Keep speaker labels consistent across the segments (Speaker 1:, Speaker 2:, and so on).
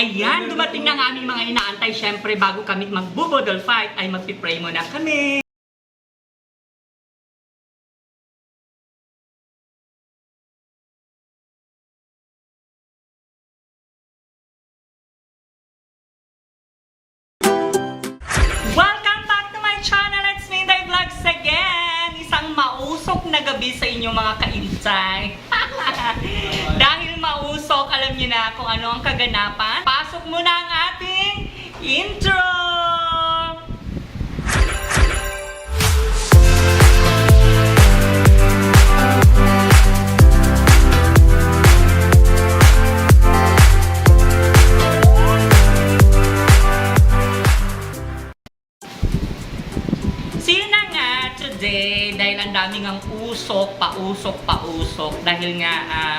Speaker 1: Ayan, dumating na ang aming mga inaantay. Siyempre, bago kami magbubodol fight, ay magpipray muna kami. Welcome back to my channel. It's Minday Vlogs again. Isang mausok na gabi sa inyo mga kaintay. Dahil mausok, na kung ano ang kaganapan. Pasok muna ang ating intro! Today dahil ang daming ang usok, pausok, pausok dahil nga ah,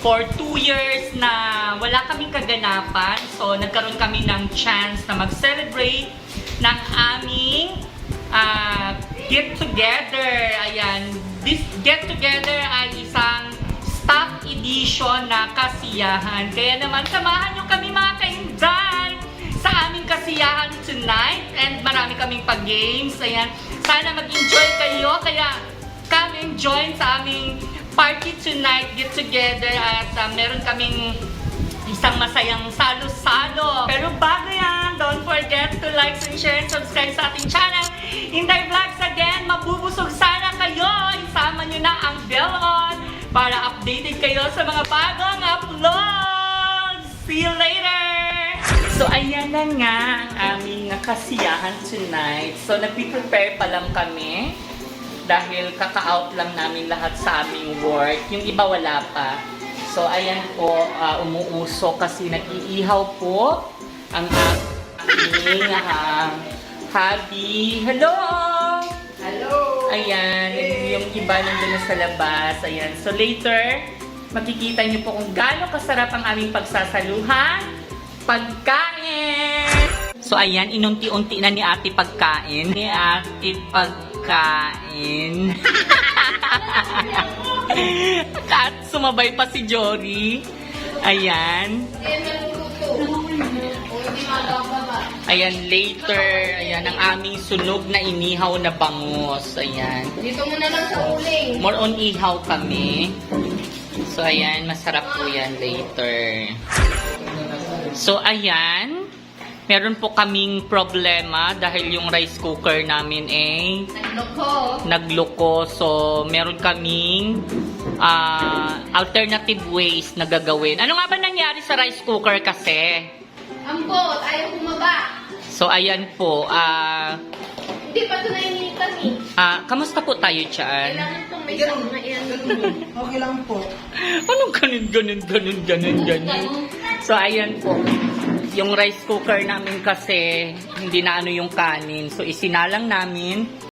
Speaker 1: for two years na wala kaming kaganapan so nagkaroon kami ng chance na mag-celebrate ng aming ah, get together. Ayan, this get together ay isang stock edition na kasiyahan. Kaya naman samahan nyo kami mga kainday sa aming kasiyahan tonight and marami kaming pag-games. Ayan, sana mag-enjoy kayo. Kaya come and join sa aming party tonight, get together at uh, meron kaming isang masayang salo-salo. Pero bago yan, don't forget to like and share and subscribe sa ating channel. Inday Vlogs again, mabubusog sana kayo. Isama nyo na ang bell on para updated kayo sa mga bagong uploads. See you later! So, ayan na nga ang aming kasiyahan tonight. So, nagpe-prepare pa lang kami dahil kaka-out lang namin lahat sa aming work. Yung iba wala pa. So, ayan po, ah, umuuso kasi nag-iihaw po ang aming ah, hubby. Hello!
Speaker 2: Hello!
Speaker 1: Ayan, yung iba nandun na sa labas. Ayan. So later, makikita niyo po kung gaano kasarap ang aming pagsasaluhan. Pagkain! So ayan, inunti-unti na ni ate pagkain. Ni ate pagkain. At sumabay pa si Jory. Ayan. Ayan, later. Ayan, ang aming sunog na inihaw na bangus. Ayan.
Speaker 2: Dito mo na lang sa uling.
Speaker 1: More on ihaw kami. So, ayan, masarap po yan later. So, ayan. Meron po kaming problema dahil yung rice cooker namin eh
Speaker 2: Nagloko.
Speaker 1: nagloko. So, meron kaming ah, alternative ways na gagawin. Ano nga ba nangyari sa rice cooker kasi?
Speaker 2: Ambot, ayaw bumaba.
Speaker 1: So, ayan po. Ah,
Speaker 2: Hindi pa ito nainitan eh.
Speaker 1: ah, kamusta po tayo dyan?
Speaker 2: Kailangan itong may sound na yan.
Speaker 1: Okay
Speaker 3: lang po.
Speaker 1: Anong ganun, ganun, ganun, ganun, ganun? So, ayan po. Yung rice cooker namin kasi, hindi na ano yung kanin. So, isinalang namin.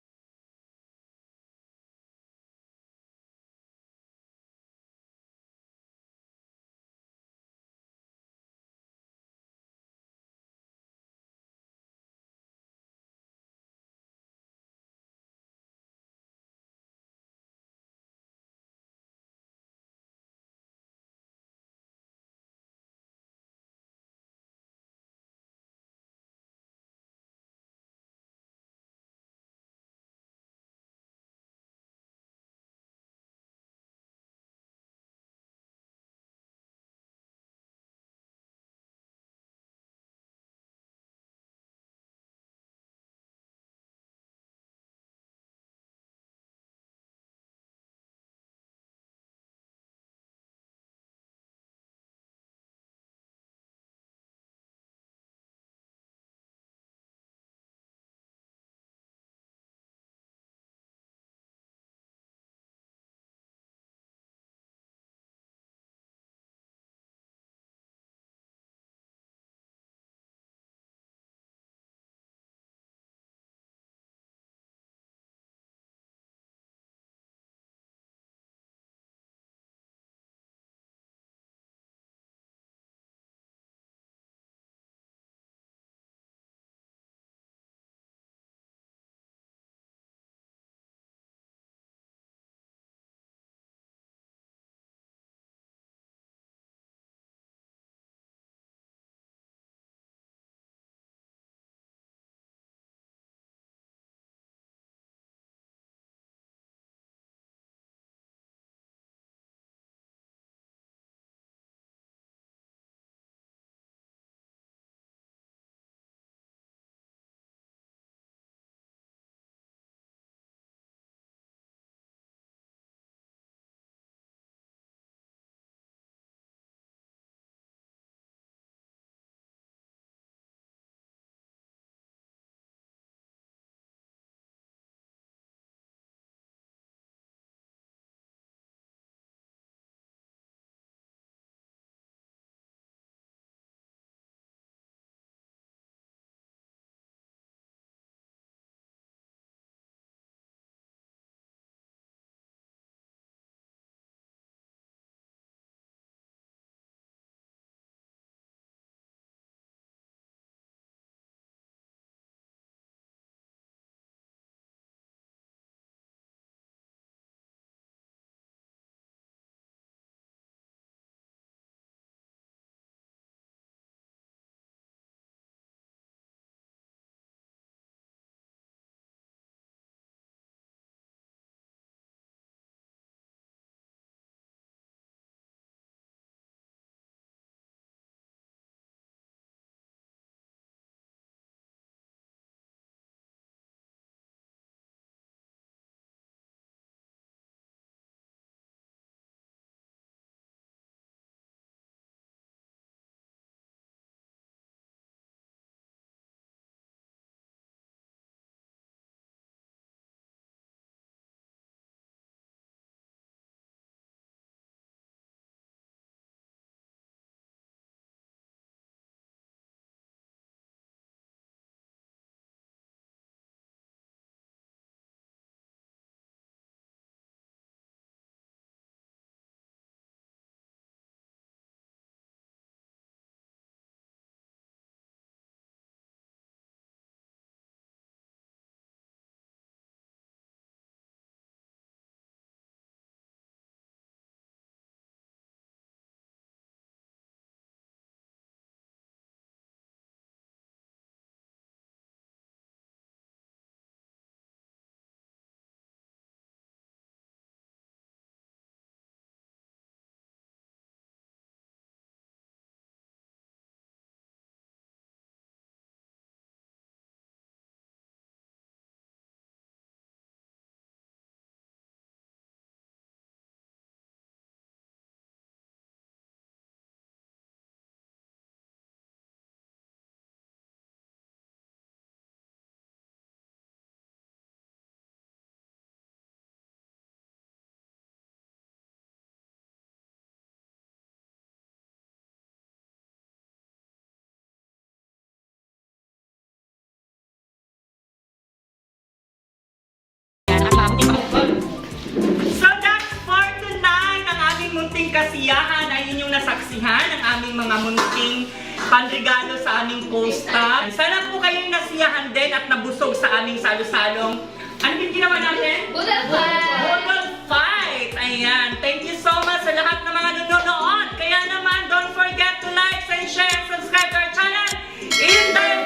Speaker 1: munting kasiyahan ay inyong nasaksihan ng aming mga munting panregalo sa aming posta. Sana po kayong nasiyahan din at nabusog sa aming salo-salong. Ano yung ginawa natin? Bulal fight! Bulal fight! Ayan. Thank you so much sa lahat ng mga nanonood. Kaya naman, don't forget to like, and share, and subscribe to our channel. In the